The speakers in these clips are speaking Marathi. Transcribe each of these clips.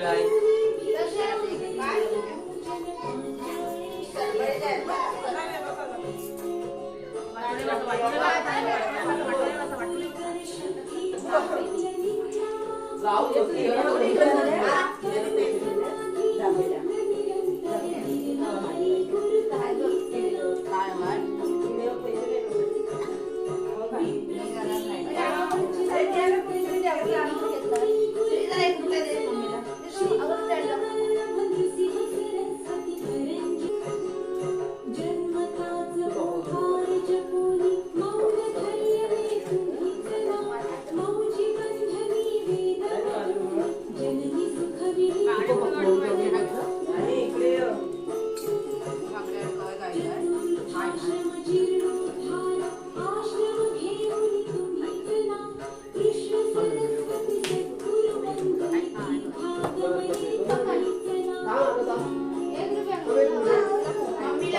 Lai. जाऊ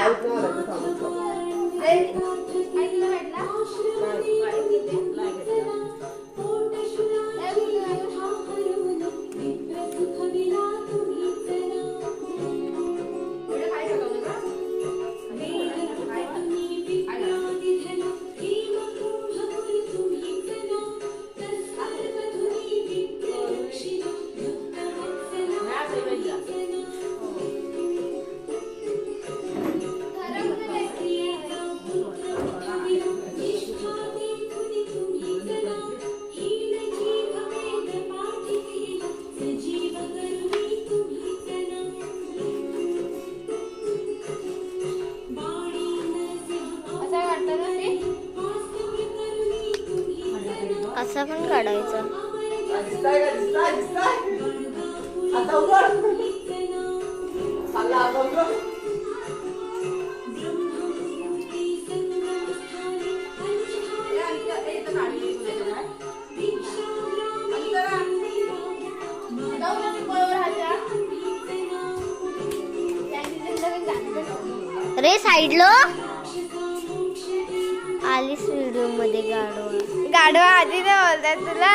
我个 असं पण काढायचं. रे का आलीस व्हिडिओमध्ये गाडवा गाडवा आधी नाही बोलतात तुला?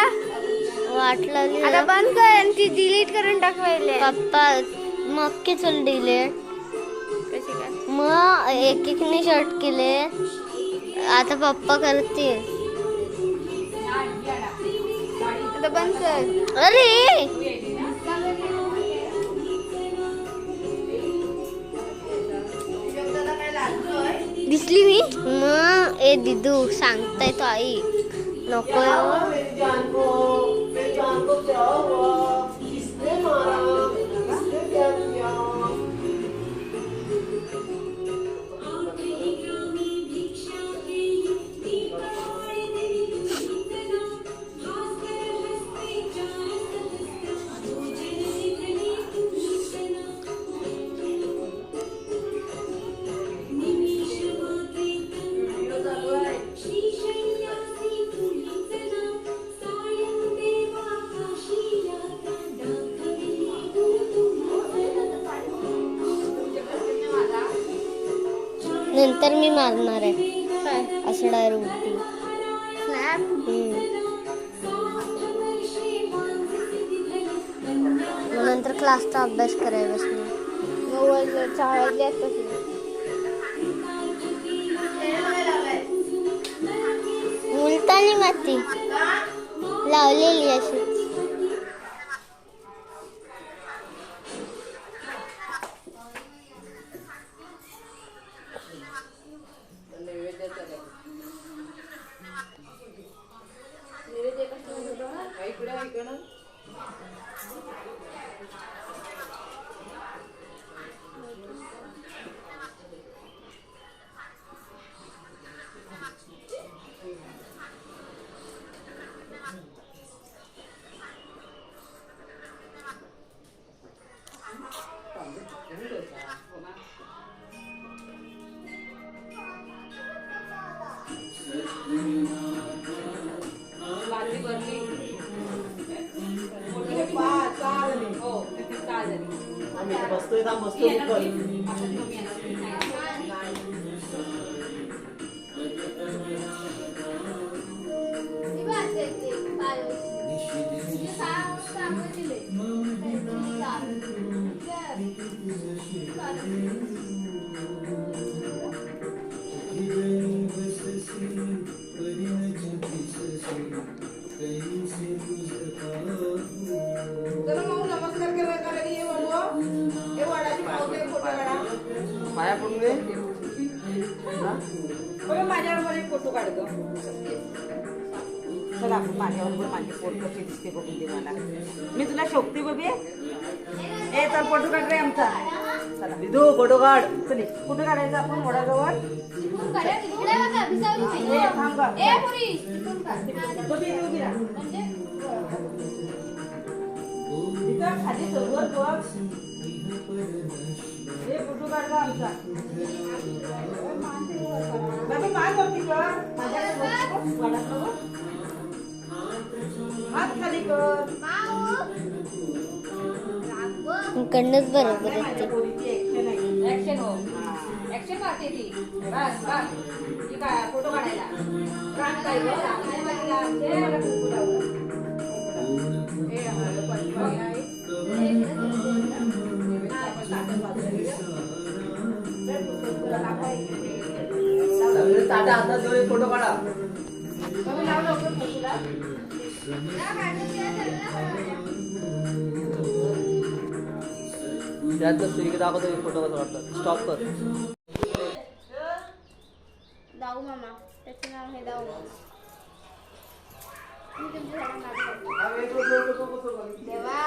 वाटलं आता बंद कर आणि ती डिलीट करून टाक पहिले. पप्पा मग की चल डिलेट कशी काय? मग एक एकने शर्ट केले. आता पप्पा करते आता बंद कर. अरे! दिदू सांगताय तो आई. नको नंतर मी मारणार आहे. असं डायरेक्ट नंतर क्लासचा अभ्यास करायला बसणार मुलतानी माती. लावलेली अशी. आम्ही इथे बसतोय थांब बसतोय उघड. चला माझ्यावर एक फोटो काढ चला माझ्यावर पण माझी फोट कशी दिसते बघून दे मला. मी तुला शोभते बघे ए चल फोटो काढ रे आमचा. चला दिदू फोटो काढ. चल फोटो काढायचा आपण वडाजवळ. ए थांब. इथं खाली सर्वर बघ. इकडनंच बरोबर हो. हा. फोटो काढायला. राग काय गं? फोटो काढा कमी लाव दाखवतो एक फोटो कसं वाटतं स्टॉप कर दाऊ मामा त्याचं नाव आहे दाऊ मामा देवा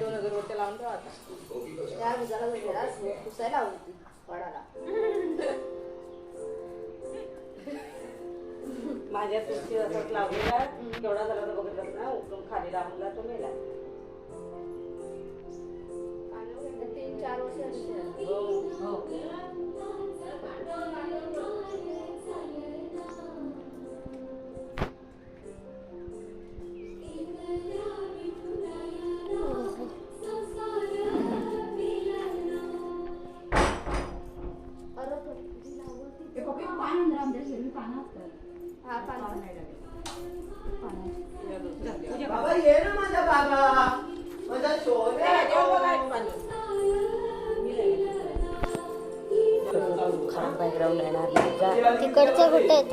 दोन हजार रुपये लावून आता. त्या वेगळा पुसायला आवडती माझ्या तुळशी असंच लावलेला केवढा झाला तर बघितलंस ना उठून खाली राहूनला तो मेला बाबा ये ना माझा बाबा. माझा शोभे खराब बॅकग्राऊंड येणार तिकडचं कुठे आहेत?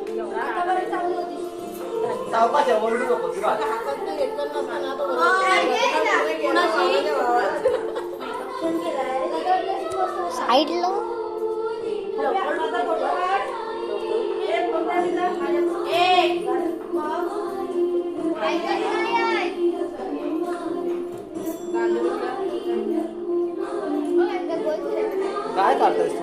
सावकाश आहे, ओरडू नको तुला साईडला? काय करतोय